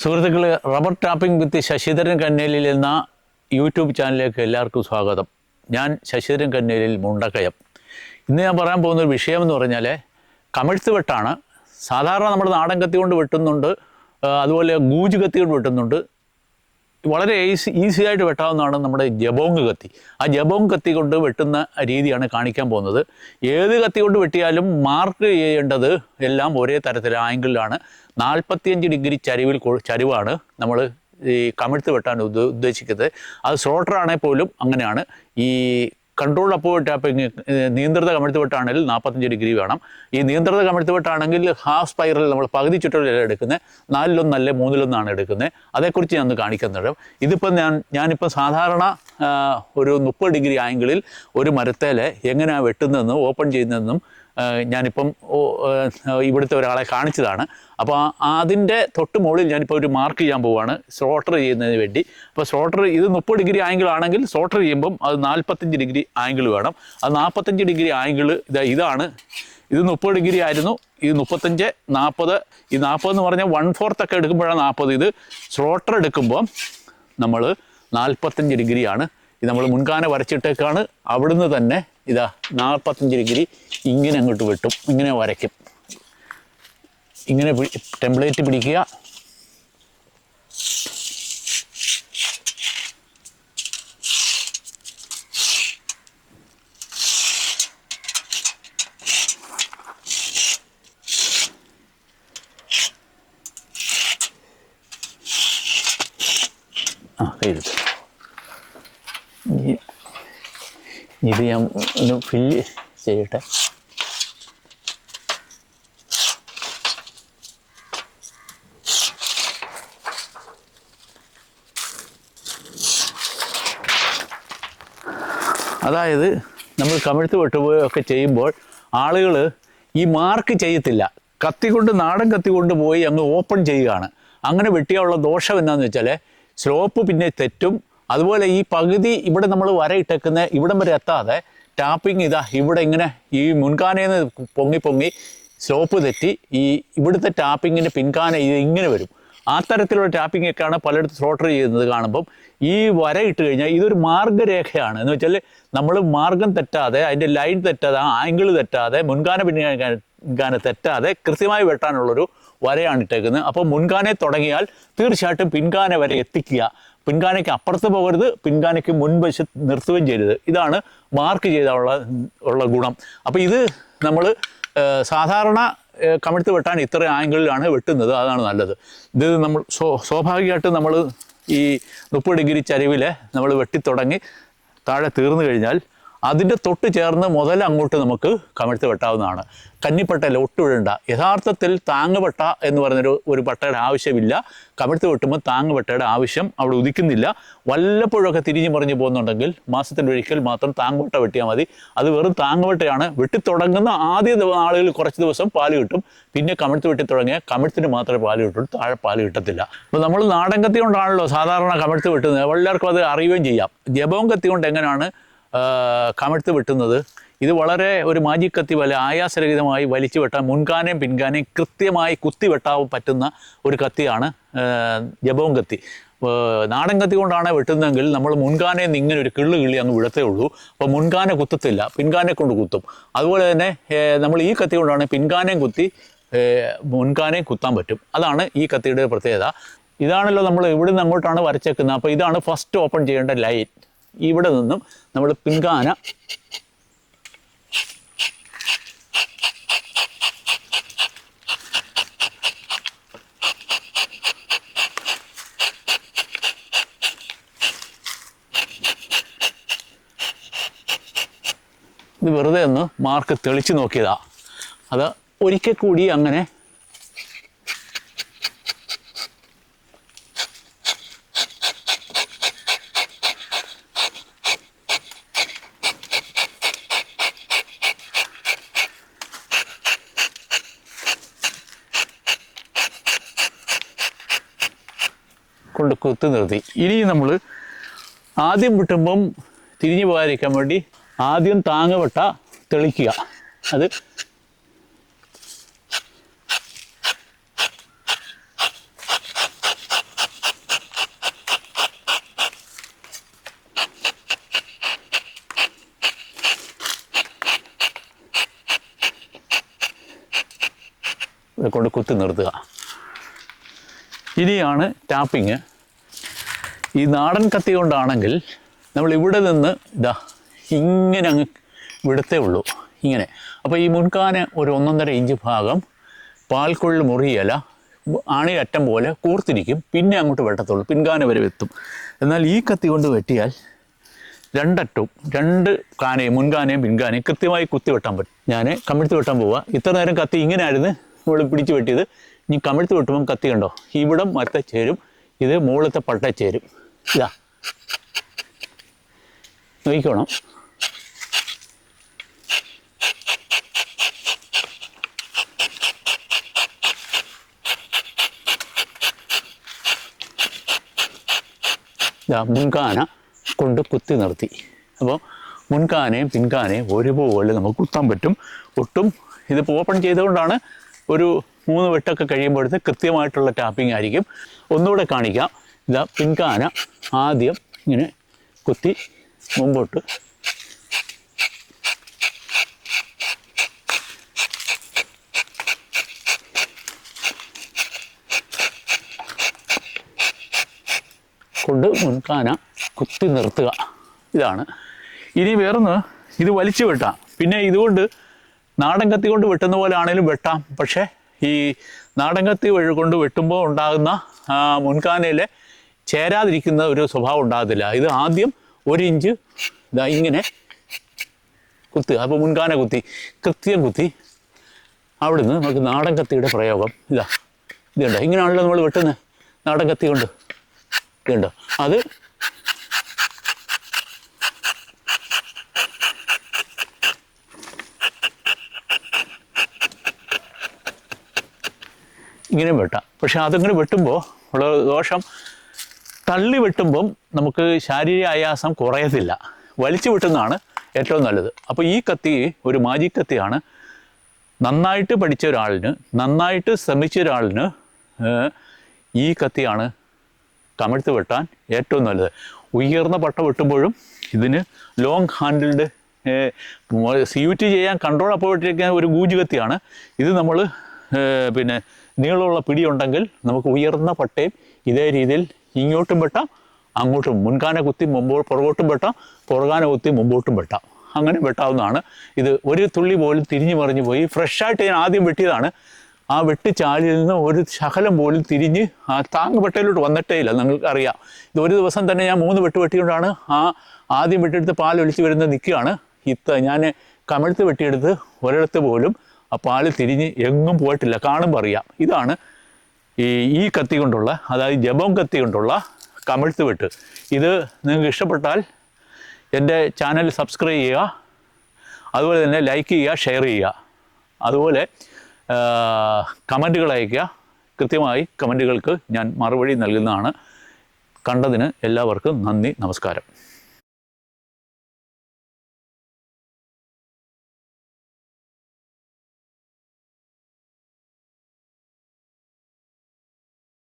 സുഹൃത്തുക്കൾ rubber tapping with Sasidharan Kannelil എന്ന YouTube ചാനലിലേക്ക് എല്ലാവർക്കും സ്വാഗതം. ഞാൻ ശശിധരൻ കന്നേലിൽ മുണ്ടക്കയം. ഇന്ന് ഞാൻ പറയാൻ പോകുന്ന ഒരു വിഷയം എന്ന് പറഞ്ഞാൽ കമിഴ്ത്ത് വെട്ടാണ്. സാധാരണ നമ്മൾ നാടൻ കത്തി കൊണ്ട് വെട്ടുന്നുണ്ട് അതുപോലെ ഗൂജ് കത്തി കൊണ്ട് വെട്ടുന്നുണ്ട്. വളരെ ഈസി ഈസി ആയിട്ട് വെട്ടാവുന്നതാണ് നമ്മുടെ ജബോങ് കത്തി. ആ ജബോങ് കത്തി കൊണ്ട് വെട്ടുന്ന രീതിയാണ് കാണിക്കാൻ പോകുന്നത്. ഏത് കത്തി കൊണ്ട് വെട്ടിയാലും മാർക്ക് ചെയ്യേണ്ടത് എല്ലാം ഒരേ തരത്തിൽ ആംഗിളിലാണ് നാൽപ്പത്തിയഞ്ച് ഡിഗ്രി ചരിവിൽ ചരിവാണ് നമ്മൾ ഈ കമിഴ്ത്ത് വെട്ടാൻ ഉദ്ദേശിക്കുന്നത്. അത് സ്ലോട്ടർ ആണെങ്കിൽ പോലും അങ്ങനെയാണ്. ഈ കൺട്രോൾ അപ്പോ ടാപ്പിംഗ് നിയന്ത്രിത കമിഴ്ത്ത് വെട്ടാണെങ്കിൽ നാൽപ്പത്തഞ്ച് ഡിഗ്രി വേണം. ഈ നിയന്ത്രിത കമിഴ്ത്ത് വെട്ടാണെങ്കിൽ ഹാഫ് സ്പൈറൽ നമ്മൾ പകുതി ചുറ്റളല്ല എടുക്കുന്നത് നാലിലൊന്നല്ല മൂന്നിലൊന്നാണ് എടുക്കുന്നത് അതേക്കുറിച്ച് ഞാൻ ഒന്ന് കാണിക്കുന്നുണ്ട് ഇതിപ്പോൾ ഞാൻ ഞാനിപ്പോൾ സാധാരണ ഒരു മുപ്പത് ഡിഗ്രി ആംഗിളിൽ ഒരു മരത്തേലെ എങ്ങനെയാണ് വെട്ടുന്നതെന്നും ഓപ്പൺ ചെയ്യുന്നതെന്നും ഞാനിപ്പം ഇവിടുത്തെ ഒരാളെ കാണിച്ചതാണ്. അപ്പോൾ അതിന്റെ തൊട്ട് മുകളിൽ ഞാനിപ്പോൾ ഒരു മാർക്ക് ചെയ്യാൻ പോവുകയാണ് സ്ലോട്ടർ ചെയ്യുന്നതിന് വേണ്ടി. അപ്പോൾ സ്ലോട്ടർ ഇത് മുപ്പത് ഡിഗ്രി ആംഗിൾ ആണെങ്കിൽ സ്ലോട്ടർ ചെയ്യുമ്പം അത് നാൽപ്പത്തഞ്ച് ഡിഗ്രി ആംഗിൾ വേണം. അത് നാൽപ്പത്തഞ്ച് ഡിഗ്രി ആംഗിൾ ഇതാ ഇതാണ്. ഇത് മുപ്പത് ഡിഗ്രി ആയിരുന്നു. ഇത് മുപ്പത്തഞ്ച് നാൽപ്പത് ഈ നാൽപ്പത് എന്ന് പറഞ്ഞാൽ വൺ ഫോർത്ത് ഒക്കെ എടുക്കുമ്പോഴാണ് നാൽപ്പത് ഇത് സ്ലോട്ടർ എടുക്കുമ്പോൾ നമ്മൾ നാൽപ്പത്തഞ്ച് ഡിഗ്രിയാണ്. ഇത് നമ്മൾ മുൻകാന വരച്ചിട്ടേക്കാണ്. അവിടുന്ന് തന്നെ ഇതാ നാൽപ്പത്തഞ്ച് ഡിഗ്രി ഇങ്ങനെ അങ്ങോട്ട് വെട്ടും ഇങ്ങനെ വരയ്ക്കും. ഇങ്ങനെ ടെംപ്ലേറ്റ് പിടിക്കുക. ആ എഴുതി ഇത് ഞാൻ ഒന്ന് ഫില്ല് ചെയ്യട്ടെ. അതായത് നമ്മൾ കമിഴ്ത്ത് വിട്ടുപോയൊക്കെ ചെയ്യുമ്പോൾ ആളുകൾ ഈ മാർക്ക് ചെയ്യത്തില്ല. കത്തിക്കൊണ്ട് നാടൻ കത്തിക്കൊണ്ട് പോയി അങ്ങ് ഓപ്പൺ ചെയ്യുകയാണ്. അങ്ങനെ വെട്ടിയാളുള്ള ദോഷം എന്താണെന്ന് വെച്ചാൽ സ്ലോപ്പ് പിന്നെ തെറ്റും അതുപോലെ ഈ പകുതി ഇവിടെ നമ്മൾ വരയിട്ടേക്കുന്ന ഇവിടം വരെ എത്താതെ ടാപ്പിംഗ് ഇതാ ഇവിടെ ഇങ്ങനെ ഈ മുൻകാനയിൽ നിന്ന് പൊങ്ങി പൊങ്ങി സ്ലോപ്പ് തെറ്റി ഈ ഇവിടുത്തെ ടാപ്പിങ്ങിന്റെ പിൻകാന ഇത് ഇങ്ങനെ വരും. ആ തരത്തിലുള്ള ടാപ്പിംഗ് ഒക്കെയാണ് പലയിടത്തും സ്ലോട്ടർ ചെയ്യുന്നത് കാണുമ്പം ഈ വര ഇട്ട് കഴിഞ്ഞാൽ ഇതൊരു മാർഗരേഖയാണ്. എന്ന് വെച്ചാൽ നമ്മൾ മാർഗം തെറ്റാതെ അതിന്റെ ലൈൻ തെറ്റാതെ ആംഗിൾ തെറ്റാതെ മുൻകാന പിൻകാന തെറ്റാതെ കൃത്യമായി വെട്ടാനുള്ളൊരു വരയാണ് ഇട്ടേക്കുന്നത്. അപ്പോൾ മുൻകാനെ തുടങ്ങിയാൽ തീർച്ചയായിട്ടും പിൻകാന വരെ എത്തിക്കുക. പിൻകാനയ്ക്ക് അപ്പുറത്ത് പോകരുത് പിൻകാനയ്ക്ക് മുൻവശത്ത് നിർത്തുകയും ചെയ്യരുത്. ഇതാണ് മാർക്ക് ചെയ്താലുള്ള ഉള്ള ഗുണം. അപ്പോൾ ഇത് നമ്മൾ സാധാരണ കമിഴ്ത്ത് വെട്ടാൻ ഇത്ര ആംഗിളിലാണ് വെട്ടുന്നത്. അതാണ് നല്ലത്. ഇത് നമ്മൾ സ്വ സ്വാഭാവികമായിട്ട് നമ്മൾ ഈ മുപ്പത് ഡിഗ്രി ചരിവിൽ നമ്മൾ വെട്ടിത്തുടങ്ങി താഴെ തീർന്നു കഴിഞ്ഞാൽ അതിന്റെ തൊട്ട് ചേർന്ന് മുതൽ അങ്ങോട്ട് നമുക്ക് കമിഴ്ത്ത് വെട്ടാവുന്നതാണ്. കന്നിപ്പട്ടയിൽ ഒട്ടുവിടണ്ട യഥാർത്ഥത്തിൽ താങ്ങുപട്ട എന്ന് പറഞ്ഞൊരു ഒരു പട്ടയുടെ ആവശ്യമില്ല. കമിഴ്ത്ത് വെട്ടുമ്പോൾ താങ്ങുപട്ടയുടെ ആവശ്യം അവിടെ ഉദിക്കുന്നില്ല. വല്ലപ്പോഴൊക്കെ തിരിഞ്ഞു മറിഞ്ഞു പോകുന്നുണ്ടെങ്കിൽ മാസത്തിലൊരിക്കൽ മാത്രം താങ്ങുപട്ട വെട്ടിയാൽ മതി. അത് വെറും താങ്ങുപട്ടയാണ്. വെട്ടിത്തുടങ്ങുന്ന ആദ്യ ആളുകൾ കുറച്ച് ദിവസം പാൽ കിട്ടും. പിന്നെ കമിഴ്ത്ത് വെട്ടി തുടങ്ങിയാൽ കമിഴ്ത്തിന് മാത്രമേ പാൽ കിട്ടുള്ളൂ. താഴെ പാൽ കിട്ടത്തില്ല. അപ്പോൾ നമ്മൾ നാടൻ കത്തി കൊണ്ടാണല്ലോ സാധാരണ കമിഴ്ത്ത് വെട്ടുന്നത്. എല്ലാവർക്കും അത് അറിയുകയും ചെയ്യാം. ജപവും കത്തി കൊണ്ട് എങ്ങനെയാണ് കമിഴ്ത്ത് വെട്ടുന്നത്. ഇത് വളരെ ഒരു മാജിക് കത്തി പോലെ ആയാസരഹിതമായി വലിച്ചു വെട്ടാൻ മുൻകാനയും പിൻകാനയും കൃത്യമായി കുത്തി വെട്ടാൻ പറ്റുന്ന ഒരു കത്തിയാണ് ജപവും കത്തി. നാടൻ കത്തി കൊണ്ടാണ് വെട്ടുന്നതെങ്കിൽ നമ്മൾ നിന്ന് ഇങ്ങനെ ഒരു കിള്ളു കിള്ളി അങ്ങ് വിടത്തേ ഉള്ളൂ. അപ്പോൾ മുൻകാന കുത്തത്തില്ല പിൻകാനെ കൊണ്ട് കുത്തും. അതുപോലെ തന്നെ നമ്മൾ ഈ കത്തി കൊണ്ടാണ് പിൻകാനയും കുത്തി മുൻകാനയും കുത്താൻ പറ്റും. അതാണ് ഈ കത്തിയുടെ പ്രത്യേകത. ഇതാണല്ലോ നമ്മൾ ഇവിടുന്ന് അങ്ങോട്ടാണ് വരച്ചേക്കുന്നത്. അപ്പോൾ ഇതാണ് ഫസ്റ്റ് ഓപ്പൺ ചെയ്യേണ്ട ലൈൻ ഇവിടെ നിന്നും നമ്മൾ പിൻകാന ഇത് വെറുതെ ഒന്ന് മാർക്ക് തെളിച്ച് നോക്കിയതാ. അത് ഒരിക്കൽ കൂടി അങ്ങനെ കൊണ്ട് കുത്തി നിർത്തി. ഇനി നമ്മൾ ആദ്യം വിട്ടുമ്പം തിരിഞ്ഞു പോകാതിരിക്കാൻ വേണ്ടി ആദ്യം താങ്ങവട്ട തെളിക്കുക. അത് കൊണ്ട് കുത്തി നിർത്തുക. ഇനിയാണ് ടാപ്പിങ് ഈ നാടൻ കത്തി കൊണ്ടാണെങ്കിൽ നമ്മൾ ഇവിടെ നിന്ന് ഇതാ ഇങ്ങനെ അങ്ങ് വിടത്തേ ഉള്ളൂ. ഇങ്ങനെ. അപ്പോൾ ഈ മുൻകാന ഒരു ഒന്നൊന്നര ഇഞ്ച് ഭാഗം പാൽക്കൊള്ളി മുറിയല ആണി അറ്റം പോലെ കൂർത്തിരിക്കും. പിന്നെ അങ്ങോട്ട് വെട്ടത്തുള്ളൂ. പിൻകാന വരെ എത്തും എന്നാൽ ഈ കത്തി കൊണ്ട് വെട്ടിയാൽ രണ്ടറ്റവും രണ്ട് കാനയും മുൻകാനയും പിൻകാനയും കൃത്യമായി കുത്തി വെട്ടാൻ പറ്റും. ഞാൻ കമിഴ്ത്തി വെട്ടാൻ പോവുക ഇത്ര നേരം കത്തി ഇങ്ങനെ ആയിരുന്നു നമ്മൾ പിടിച്ചു വെട്ടിയത്. ഇനി കമിഴ്ത്ത് വെട്ടുമ്പം കത്തി കണ്ടോ? ഇവിടം മറ്റേ ചേരും ഇത് മുകളിലത്തെ പട്ട ചേരും. ഇതാ. നോക്കിക്കോണം. മുൻകാന കൊണ്ട് കുത്തി നിർത്തി. അപ്പോൾ മുൻകാനയും പിൻകാനയും ഒരുപോലെ നമുക്ക് കുത്താൻ പറ്റും. ഒട്ടും ഇത് ഓപ്പൺ ചെയ്തുകൊണ്ടാണ് ഒരു മൂന്ന് വെട്ടൊക്കെ കഴിയുമ്പോഴത്തെ കൃത്യമായിട്ടുള്ള ടാപ്പിംഗ് ആയിരിക്കും. ഒന്നുകൂടെ കാണിക്കാം. ഇതാ പിൻകാന ആദ്യം ഇങ്ങനെ കുത്തി മുമ്പോട്ട്. കൊണ്ട് മുൻകാന കുത്തി നിർത്തുക. ഇതാണ്. ഇനി വേറൊന്ന് ഇത് വലിച്ചു വെട്ടാം. പിന്നെ ഇതുകൊണ്ട് നാടൻ കത്തി കൊണ്ട് വെട്ടുന്ന പോലെ ആണെങ്കിലും വെട്ടാം. പക്ഷേ ഈ നാടകത്തി കൊണ്ട് വെട്ടുമ്പോൾ ഉണ്ടാകുന്ന മുൻകാനയിൽ ചേരാതിരിക്കുന്ന ഒരു സ്വഭാവം ഉണ്ടാകത്തില്ല. ഇത് ആദ്യം ഒരു ഇഞ്ച് ഇതാ ഇങ്ങനെ കുത്തുക അപ്പോൾ മുൻകാന കുത്തി കൃത്യം കുത്തി. അവിടുന്ന് നമുക്ക് നാടൻ കത്തിയുടെ പ്രയോഗം ഇതാ ഇതുണ്ടോ. ഇങ്ങനെയാണല്ലോ നമ്മൾ വെട്ടുന്നത് നാടൻ കത്തി കൊണ്ട് ഇതുണ്ടോ. അത് ഇങ്ങനെ വെട്ടാം. പക്ഷെ അതങ്ങനെ വെട്ടുമ്പോൾ ഉള്ള ദോഷം തള്ളി വെട്ടുമ്പം നമുക്ക് ശാരീരിക ആയാസം കുറയത്തില്ല. വലിച്ചു വെട്ടുന്നതാണ് ഏറ്റവും നല്ലത്. അപ്പോൾ ഈ കത്തി ഒരു മാജിക് കത്തിയാണ്. നന്നായിട്ട് പഠിച്ച ഒരാളിന് നന്നായിട്ട് ശ്രമിച്ച ഒരാളിന് ഈ കത്തിയാണ് കമിഴ്ത്ത് വെട്ടാൻ ഏറ്റവും നല്ലത്. ഉയർന്ന പട്ട വെട്ടുമ്പോഴും ഇതിന് long handled C U T ചെയ്യാൻ കൺട്രോൾ അപ്പോൾ ഒരു ഗൂജ് കത്തിയാണ്. ഇത് നമ്മൾ പിന്നെ നീളമുള്ള പിടിയുണ്ടെങ്കിൽ നമുക്ക് ഉയർന്ന പട്ടയും ഇതേ രീതിയിൽ ഇങ്ങോട്ടും വെട്ടാം അങ്ങോട്ടും മുൻകാന കുത്തി മുമ്പോ പുറകോട്ടും വെട്ടാം പുറകാന കുത്തി മുമ്പോട്ടും വെട്ടാം. അങ്ങനെ വെട്ടാവുന്നതാണ്. ഇത് ഒരു തുള്ളി പോലും തിരിഞ്ഞു മറിഞ്ഞു പോയി. ഫ്രഷായിട്ട് ഞാൻ ആദ്യം വെട്ടിയതാണ്. ആ വെട്ടിച്ചാലിൽ നിന്ന് ഒരു ശകലം പോലും തിരിഞ്ഞ് ആ താങ്ങ് വെട്ടയിലോട്ട് വന്നിട്ടേ ഇല്ല നിങ്ങൾക്കറിയാം. ഇത് ഒരു ദിവസം തന്നെ ഞാൻ മൂന്ന് വെട്ട് വെട്ടിക്കൊണ്ടാണ് ആ ആദ്യം വെട്ടിയെടുത്ത് പാൽ ഒലിച്ച് വരുന്നത് നിൽക്കുകയാണ്. ഇത്ത ഞാൻ കമിഴ്ത്ത് വെട്ടിയെടുത്ത് ഒരിടത്ത് പോലും ആ ആൾ തിരിഞ്ഞ് എങ്ങും പോയിട്ടില്ല. കാണുമ്പോൾ അറിയാം. ഇതാണ് ഈ ഈ കത്തി കൊണ്ടുള്ള അതായത് ജപം കത്തി കൊണ്ടുള്ള കമിഴ്ത്ത് വെട്ട്. ഇത് നിങ്ങൾക്ക് ഇഷ്ടപ്പെട്ടാൽ എന്റെ ചാനൽ സബ്സ്ക്രൈബ് ചെയ്യുക. അതുപോലെ തന്നെ ലൈക്ക് ചെയ്യുക ഷെയർ ചെയ്യുക. അതുപോലെ കമന്റുകൾ അയയ്ക്കുക. കൃത്യമായി കമന്റുകൾക്ക് ഞാൻ മറുപടി നൽകുന്നതാണ്. കണ്ടതിന് എല്ലാവർക്കും നന്ദി നമസ്കാരം.